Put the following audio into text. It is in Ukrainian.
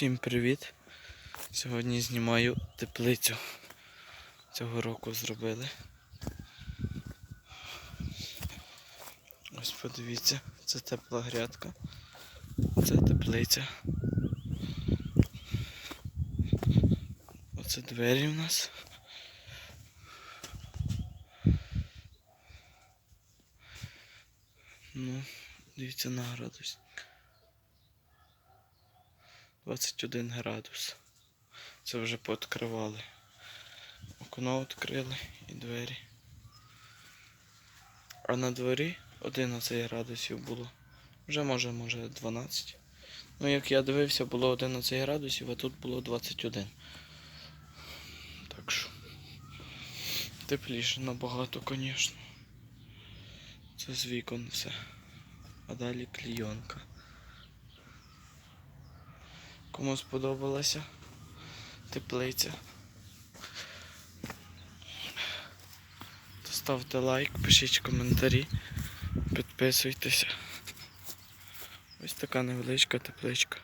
Всім привіт! Сьогодні знімаю теплицю. Цього року зробили. Ось подивіться, це тепла грядка. Це теплиця. Оце двері в нас. Ну, дивіться на градус. 21 градус. Це вже пооткривали. Окно відкрили і двері. А на дворі 11 градусів було. Вже може, може 12. Ну, як я дивився, було 11 градусів, а тут було 21. Так що. Тепліше набагато, звісно. Це з вікон все. А далі клійонка. Кому сподобалася теплиця. Ставте лайк, пишіть коментарі, підписуйтеся. Ось така невеличка тепличка.